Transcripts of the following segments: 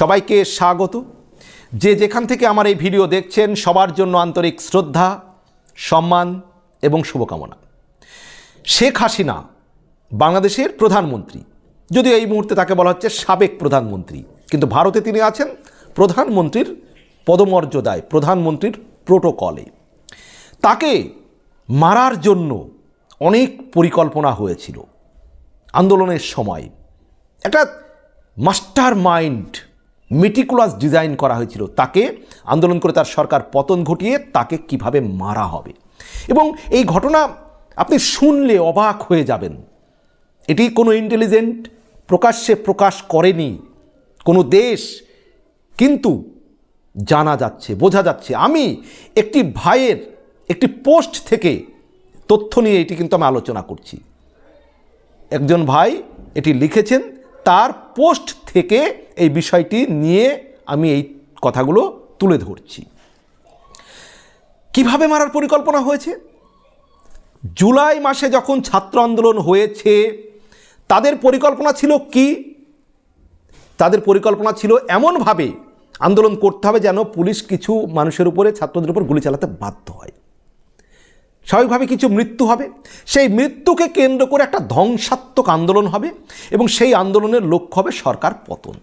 সবাইকে স্বাগত। যে যেখান থেকে আমার এই ভিডিও দেখছেন, সবার জন্য আন্তরিক শ্রদ্ধা, সম্মান এবং শুভকামনা। শেখ হাসিনা বাংলাদেশের প্রধানমন্ত্রী। যদিও এই মুহূর্তে তাকে বলা হচ্ছে সাবেক প্রধানমন্ত্রী, কিন্তু ভারতে তিনি আছেন প্রধানমন্ত্রীর পদমর্যাদায়, প্রধানমন্ত্রীর প্রোটোকলে। তাকে মারার জন্য অনেক পরিকল্পনা হয়েছিল। আন্দোলনের সময়। একটা মাস্টার মাইন্ড মেটিকুলাস ডিজাইন করা হয়েছিল। তাকে আন্দোলন করে তার সরকার পতন ঘটিয়ে তাকে কীভাবে মারা হবে। এবং এই ঘটনা আপনি শুনলে অবাক হয়ে যাবেন। এটি কোনো ইন্টেলিজেন্ট প্রকাশ্যে প্রকাশ করেনি। কোনো দেশ কিন্তু জানা যাচ্ছে, বোঝা যাচ্ছে। আমি একটি ভাইয়ের একটি পোস্ট থেকে তথ্য নিয়ে এটি কিন্তু আমি আলোচনা করছি। একজন ভাই এটি লিখেছেন তার পোস্ট থেকে এই বিষয়টি নিয়ে আমি এই কথাগুলো তুলে ধরছি। কীভাবে মারার পরিকল্পনা হয়েছে? জুলাই মাসে যখন ছাত্র আন্দোলন হয়েছে, তাদের পরিকল্পনা ছিল কি? তাদের পরিকল্পনা ছিল এমনভাবে আন্দোলন করতে হবে যেন পুলিশ কিছু মানুষের উপরে, ছাত্রদের উপর গুলি চালাতে বাধ্য হয়। স্বাভাবিকভাবে কিছু মৃত্যু হবে। সেই মৃত্যুকে কেন্দ্র করে একটা ধ্বংসাত্মক আন্দোলন হবে এবং সেই আন্দোলনের লক্ষ্য হবে সরকার পতন।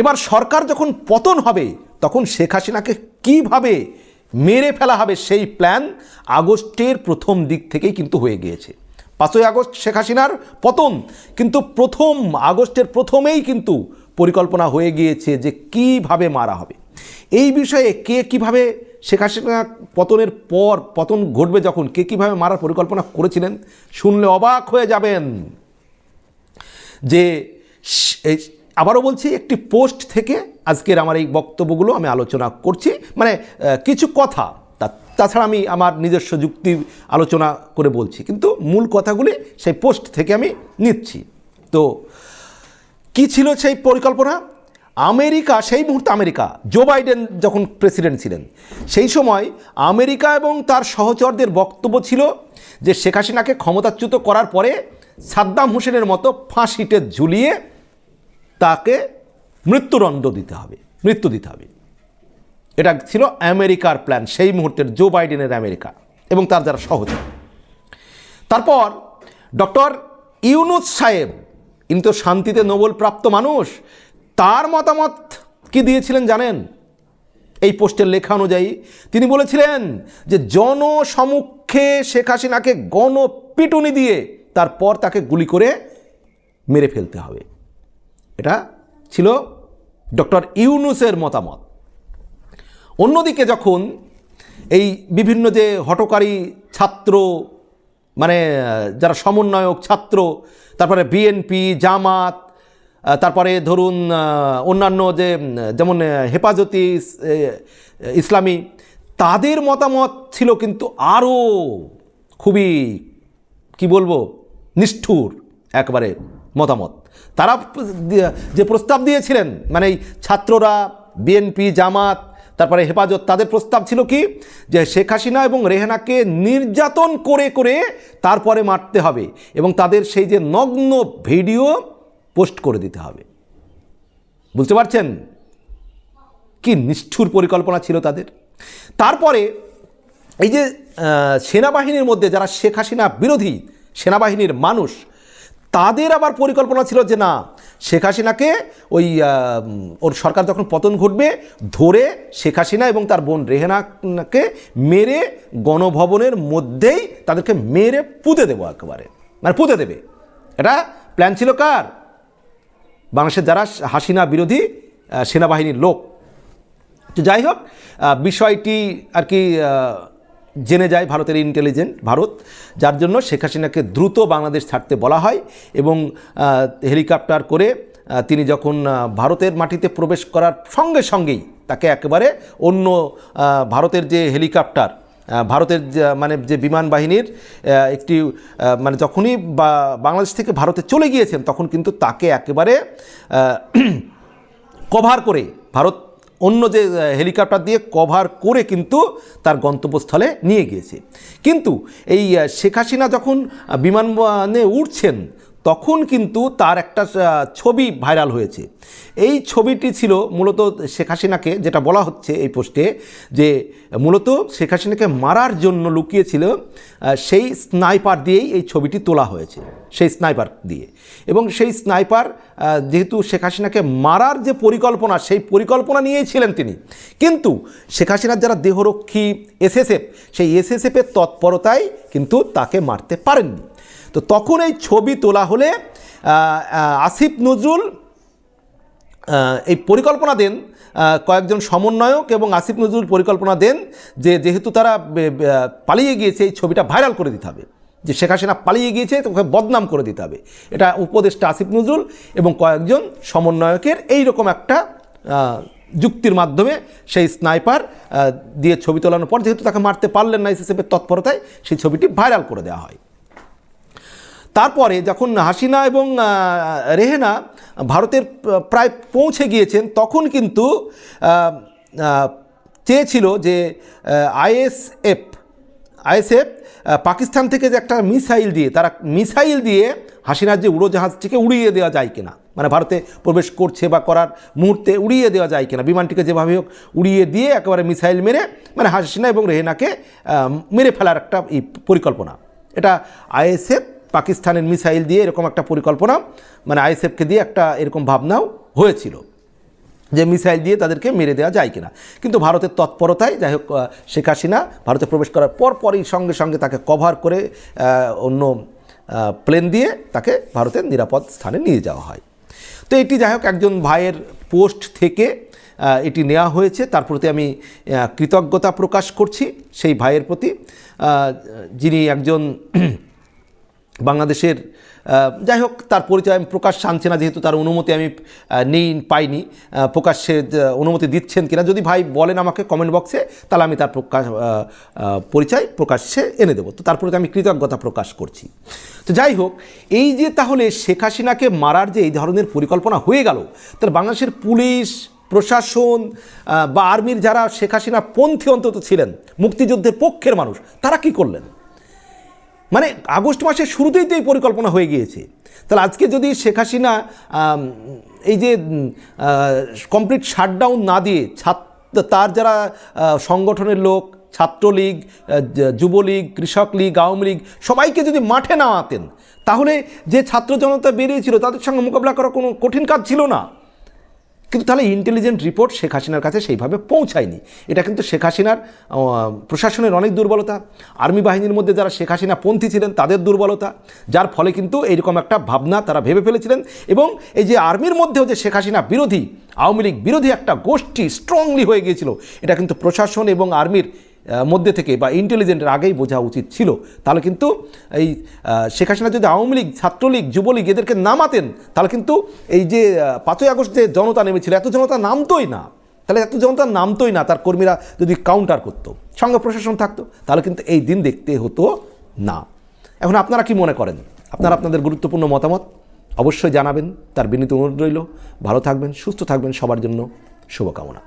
এবার সরকার যখন পতন হবে, তখন শেখ হাসিনাকে কীভাবে মেরে ফেলা হবে সেই প্ল্যান আগস্টের প্রথম দিক থেকেই কিন্তু হয়ে গিয়েছে। পাঁচই আগস্ট শেখ হাসিনার পতন, কিন্তু প্রথম আগস্টের প্রথমেই কিন্তু পরিকল্পনা হয়ে গিয়েছে যে কীভাবে মারা হবে। এই বিষয়ে কে কীভাবে শেখ হাসিনা পতনের পর পতন ঘটবে যখন, কে কীভাবে মারার পরিকল্পনা করেছিলেন, শুনলে অবাক হয়ে যাবেন। যে আবারও বলছি, একটি পোস্ট থেকে আজকের আমার এই বক্তব্যগুলো আমি আলোচনা করছি। মানে কিছু কথা তাছাড়া আমি আমার নিজস্ব যুক্তি আলোচনা করে বলছি। কিন্তু মূল কথাগুলি সেই পোস্ট থেকে আমি নিচ্ছি। তো, কি ছিল সেই পরিকল্পনা? আমেরিকা, সেই মুহূর্তে আমেরিকা জো বাইডেন যখন প্রেসিডেন্ট ছিলেন, সেই সময় আমেরিকা এবং তার সহচরদের বক্তব্য ছিল যে শেখ হাসিনাকে ক্ষমতাচ্যুত করার পরে সাদ্দাম হোসেনের মতো ফাঁসিতে ঝুলিয়ে তাকে মৃত্যুদণ্ড দিতে হবে, মৃত্যু দিতে হবে। এটা ছিল আমেরিকার প্ল্যান সেই মুহূর্তের জো বাইডেনের আমেরিকা এবং তার যারা সহচর। তারপর ডক্টর ইউনুস সাহেব, ইনি তো শান্তিতে নোবেল প্রাপ্ত মানুষ তার মতামত কি দিয়েছিলেন জানেন? এই পোস্টের লেখা অনুযায়ী তিনি বলেছিলেন যে জনসমুখে শেখ হাসিনাকে গণপিটুনি দিয়ে তারপর তাকে গুলি করে মেরে ফেলতে হবে। এটা ছিল ডক্টর ইউনুসের মতামত। অন্যদিকে যখন এই বিভিন্ন যে হটকারী ছাত্র মানে যারা সমন্বয়ক ছাত্র, তারপরে বিএনপি, জামাত তারপরে ধরুন অন্যান্য যে যেমন হেফাজতি ইসলামী, তাদের মতামত ছিল কিন্তু আরও খুবই, কি বলব, নিষ্ঠুর একবারে মতামত। তারা যে প্রস্তাব দিয়েছিলেন মানে ছাত্ররা, বিএনপি, জামাত, তারপরে হেফাজত, তাদের প্রস্তাব ছিল কি? যে শেখ হাসিনা এবং রেহানাকে নির্যাতন করে করে তারপরে মারতে হবে। এবং তাদের সেই যে নগ্ন ভিডিও পোস্ট করে দিতে হবে। বুঝতে পারছেন? কি নিষ্ঠুর পরিকল্পনা ছিল তাদের। তারপরে এই যে সেনাবাহিনীর মধ্যে যারা শেখ হাসিনা বিরোধী সেনাবাহিনীর মানুষ, তাদের আবার পরিকল্পনা ছিল যে না, শেখ হাসিনাকে ওই ওর সরকার যখন পতন ঘটবে, ধরে শেখ হাসিনা এবং তার বোন রেহেনাকে মেরে গণভবনের মধ্যেই তাদেরকে মেরে পুঁতে দেবো একেবারে। মানে পুঁতে দেবে। এটা প্ল্যান ছিল কার? বাংলাদেশের যারা হাসিনা বিরোধী সেনাবাহিনীর লোক। তো যাই হোক বিষয়টি আর কি জেনে যায় ভারতের ইন্টেলিজেন্ট ভারত, যার জন্য শেখ হাসিনাকে দ্রুত বাংলাদেশ ছাড়তে বলা হয় এবং হেলিকপ্টার করে তিনি যখন ভারতের মাটিতে প্রবেশ করার সঙ্গে সঙ্গেই তাকে একেবারে অন্য ভারতের যে হেলিকপ্টার ভারতের মানে যে বিমান বাহিনীর একটি মানে যখনই বাংলাদেশ থেকে ভারতে চলে গিয়েছেন, তখন কিন্তু তাকে একেবারে কভার করে, ভারত অন্য যে হেলিকপ্টার দিয়ে কভার করে কিন্তু তার গন্তব্যস্থলে নিয়ে গিয়েছে। কিন্তু এই শেখ হাসিনা যখন বিমানে উঠছেন তখন কিন্তু তার একটা ছবি ভাইরাল হয়েছে। এই ছবিটি ছিল মূলত শেখ হাসিনাকে, যেটা বলা হচ্ছে এই পোস্টে, যে মূলত শেখ হাসিনাকে মারার জন্য লুকিয়েছিল সেই স্নাইপার দিয়েই এই ছবিটি তোলা হয়েছে, সেই স্নাইপার দিয়ে। এবং সেই স্নাইপার যেহেতু শেখ হাসিনাকে মারার যে পরিকল্পনা, সেই পরিকল্পনা নিয়েই ছিলেন তিনি। কিন্তু শেখ হাসিনার যারা দেহরক্ষী এসএসএফ, সেই এসএসএফের তৎপরতায় কিন্তু তাকে মারতে পারেননি। তো তখন এই ছবি তোলা হলে আসিফ নজরুল এই পরিকল্পনা দেন কয়েকজন সমন্বয়ক এবং আসিফ নজরুল পরিকল্পনা দেন যে যেহেতু তারা পালিয়ে গিয়েছে, এই ছবিটা ভাইরাল করে দিতে হবে। যে শেখ হাসিনা পালিয়ে গিয়েছে, তোকে বদনাম করে দিতে হবে। এটা উপদেষ্টা আসিফ নজরুল এবং কয়েকজন সমন্বয়কের এই রকম একটা যুক্তির মাধ্যমে সেই স্নাইপার দিয়ে ছবি তোলানোর পর, যেহেতু তাকে মারতে পারলেন না এসএসএফের তৎপরতায়, সেই ছবিটি ভাইরাল করে দেওয়া হয়। তারপরে যখন হাসিনা এবং রেহেনা ভারতের প্রায় পৌঁছে গিয়েছেন, তখন কিন্তু চেয়েছিল যে আইএসএফ আইএসএফ পাকিস্তান থেকে যে একটা মিসাইল দিয়ে, তারা মিসাইল দিয়ে হাসিনার যে উড়োজাহাজটিকে উড়িয়ে দেওয়া যায় কিনা মানে ভারতে প্রবেশ করছে বা করার মুহূর্তে উড়িয়ে দেওয়া যায় কিনা, বিমানটিকে যেভাবে হোক উড়িয়ে দিয়ে একেবারে মিসাইল মেরে মানে হাসিনা এবং রেহেনাকে মেরে ফেলার একটা পরিকল্পনা। এটা আইএসএফ পাকিস্তানের মিসাইল দিয়ে এরকম একটা পরিকল্পনা মানে আইএসএফকে দিয়ে একটা এরকম ভাবনাও হয়েছিল যে মিসাইল দিয়ে তাদেরকে মেরে দেওয়া যায় কিনা। কিন্তু ভারতের তৎপরতায়, যাই হোক শেখ হাসিনা ভারতে প্রবেশ করার পর পরই সঙ্গে সঙ্গে তাকে কভার করে অন্য প্লেন দিয়ে তাকে ভারতের নিরাপদ স্থানে নিয়ে যাওয়া হয়। তো এটি যাই হোক, একজন ভাইয়ের পোস্ট থেকে এটি নেওয়া হয়েছে। তার প্রতি আমি কৃতজ্ঞতা প্রকাশ করছি। সেই ভাইয়ের প্রতি যিনি একজন বাংলাদেশের যাই হোক, তার পরিচয় আমি প্রকাশ আনছে না, যেহেতু তার অনুমতি আমি নেই, পাইনি প্রকাশ্যে অনুমতি দিচ্ছেন কিনা, যদি ভাই বলেন আমাকে কমেন্ট বক্সে তাহলে আমি তার প্রকাশ পরিচয় প্রকাশ্যে এনে দেবো। তো তার প্রতি আমি কৃতজ্ঞতা প্রকাশ করছি। তো যাই হোক, এই যে তাহলে শেখ হাসিনাকে মারার যে এই ধরনের পরিকল্পনা হয়ে গেল, তাহলে বাংলাদেশের পুলিশ, প্রশাসন বা আর্মির যারা শেখ হাসিনা পন্থী অন্তত ছিলেন, মুক্তিযুদ্ধের পক্ষের মানুষ, তারা কি করলেন? মানে আগস্ট মাসের শুরুতেই তো এই পরিকল্পনা হয়ে গিয়েছে। তাহলে আজকে যদি শেখ হাসিনা এই যে কমপ্লিট শাটডাউন না দিয়ে ছাত্র, তার যারা সংগঠনের লোক, ছাত্রলীগ যুবলীগ কৃষক লীগ আওয়ামী লীগ সবাইকে যদি মাঠে না আতেন তাহলে যে ছাত্র জনতা বেরিয়েছিল তাদের সঙ্গে মোকাবিলা করা কোনো কঠিন কাজ ছিল না। কিন্তু তাহলে ইন্টেলিজেন্ট রিপোর্ট শেখ হাসিনার কাছে সেইভাবে পৌঁছায়নি। এটা কিন্তু শেখ হাসিনার প্রশাসনের অনেক দুর্বলতা। আর্মি বাহিনীর মধ্যে যারা শেখ হাসিনা পন্থী ছিলেন, তাদের দুর্বলতা, যার ফলে কিন্তু এইরকম একটা ভাবনা তারা ভেবে ফেলেছিলেন। এবং এই যে আর্মির মধ্যেও যে শেখ হাসিনা বিরোধী, আওয়ামী লীগ বিরোধী একটা গোষ্ঠী স্ট্রংলি হয়ে গিয়েছিল, এটা কিন্তু প্রশাসন এবং আর্মির মধ্যে থেকে বা ইন্টেলিজেন্টের আগেই বোঝা উচিত ছিল। তাহলে কিন্তু এই শেখ হাসিনা যদি আওয়ামী লীগ, ছাত্রলীগ, যুবলীগ এদেরকে নামাতেন, তাহলে কিন্তু এই যে পাঁচই আগস্ট যে জনতা নেমেছিল, এত জনতা নামতোই না। তাহলে এত জনতা নামতোই না, তার কর্মীরা যদি কাউন্টার করতো, সঙ্গে প্রশাসন থাকতো, তাহলে কিন্তু এই দিন দেখতে হতো না। এখন আপনারা কি মনে করেন? আপনারা আপনাদের গুরুত্বপূর্ণ মতামত অবশ্যই জানাবেন, তার বিনীত অনুরোধ রইল। ভালো থাকবেন, সুস্থ থাকবেন সবার জন্য শুভকামনা।